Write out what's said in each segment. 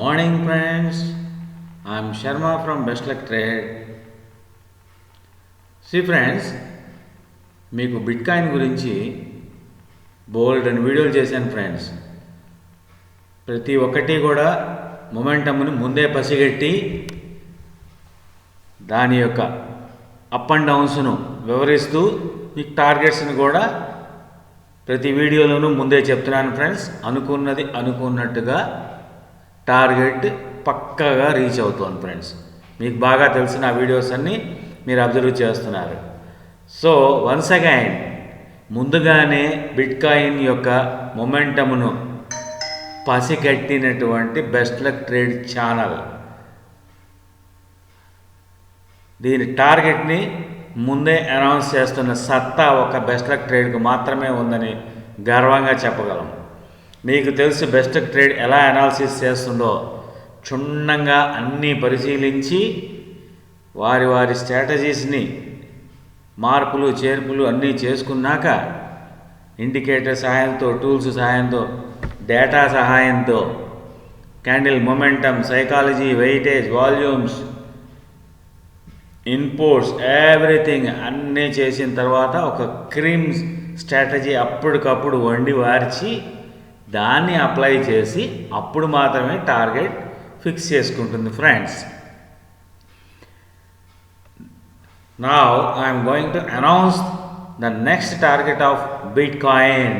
morning, friends. I'm Sharma from Best Luck Trade. See, friends, మీకు bitcoin గురించి bold అని వీడియోలు చేశాను ఫ్రెండ్స్ ప్రతి ఒక్కటి కూడా మొమెంటమ్ని ముందే పసిగట్టి దాని యొక్క అప్ అండ్ డౌన్స్ను వివరిస్తూ మీకు టార్గెట్స్ని కూడా ప్రతి వీడియోలోనూ ముందే చెప్తున్నాను ఫ్రెండ్స్ అనుకున్నది అనుకున్నట్టుగా టార్గెట్ పక్కగా రీచ్ అవుతుంది ఫ్రెండ్స్. మీకు బాగా తెలిసిన వీడియోస్ అన్నీ మీరు అబ్జర్వ్ చేస్తున్నారు. సో వన్స్ అగైన్ ముందుగానే బిట్కాయిన్ యొక్క మొమెంటమును పసిగట్టినటువంటి బెస్ట్ లక్ ట్రేడ్ ఛానల్. దీని టార్గెట్ని ముందే అనౌన్స్ చేస్తున్న సత్తా ఒక బెస్ట్ లక్ ట్రేడ్కు మాత్రమే ఉందని గర్వంగా చెప్పగలం. మీకు తెలుసు బెస్ట్ ట్రేడ్ ఎలా అనాలిసిస్ చేస్తుందో. క్షుణ్ణంగా అన్నీ పరిశీలించి వారి వారి స్ట్రాటజీస్ని మార్పులు చేర్పులు అన్నీ చేసుకున్నాక ఇండికేటర్ సహాయంతో టూల్స్ సహాయంతో డేటా సహాయంతో candle momentum psychology weightage volumes inputs everything అన్నీ చేసిన తర్వాత ఒక క్రీమ్ స్ట్రాటజీ అప్పటికప్పుడు వండి వార్చి దాన్ని అప్లై చేసి అప్పుడు మాత్రమే టార్గెట్ ఫిక్స్ చేసుకుంటుంది ఫ్రెండ్స్. నా I am going to announce the next target of bitcoin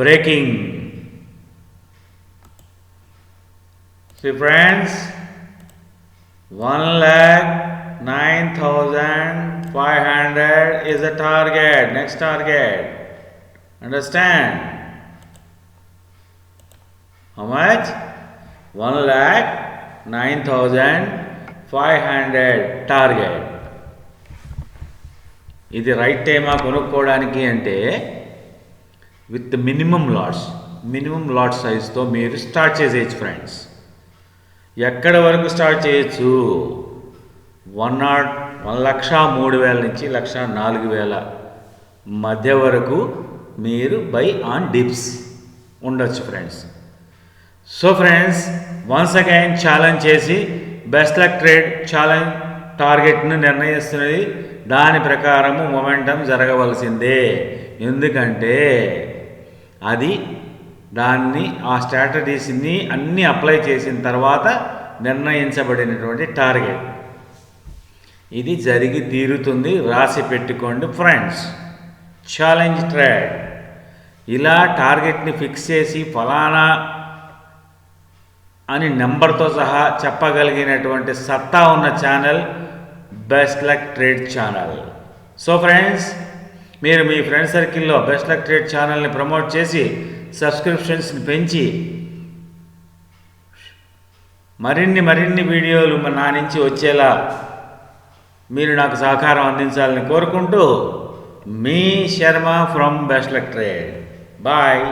breaking see friends one lakh nine thousand five hundred is a target next target understand How much? One lakh nine thousand five hundred target. ఇది right టైమా కొనుక్కోవడానికి అంటే with minimum lots minimum lot సైజ్తో మీరు start చేసేయచ్చు friends ఎక్కడ వరకు start చేయొచ్చు one not one లక్ష మూడు వేల నుంచి లక్ష నాలుగు వేల మధ్య వరకు మీరు బై ఆన్ డిప్స్ ఉండొచ్చు friends so friends once again challenge చేసి బెస్ట్ లక్ ట్రేడ్ ఛాలెంజ్ టార్గెట్ను నిర్ణయిస్తున్నది. దాని ప్రకారము మొమెంటం జరగవలసిందే. ఎందుకంటే అది దాన్ని ఆ స్ట్రాటజీస్ని అన్నీ అప్లై చేసిన తర్వాత నిర్ణయించబడినటువంటి టార్గెట్ ఇది జరిగి తీరుతుంది. రాసి పెట్టుకోండి ఫ్రెండ్స్ ఛాలెంజ్ ట్రేడ్ ఇలా టార్గెట్ని ఫిక్స్ చేసి ఫలానా అని నెంబర్తో సహా చెప్పగలిగినటువంటి సత్తా ఉన్న channel best luck trade channel. So friends మీరు మీ ఫ్రెండ్ సర్కిల్లో బెస్ట్ లక్ ట్రేడ్ ఛానల్ని ప్రమోట్ చేసి సబ్స్క్రిప్షన్స్ని పెంచి మరిన్ని మరిన్ని వీడియోలు నా నుంచి వచ్చేలా మీరు నాకు సహకారం అందించాలని కోరుకుంటూ మీ Sharma from best luck trade. Bye.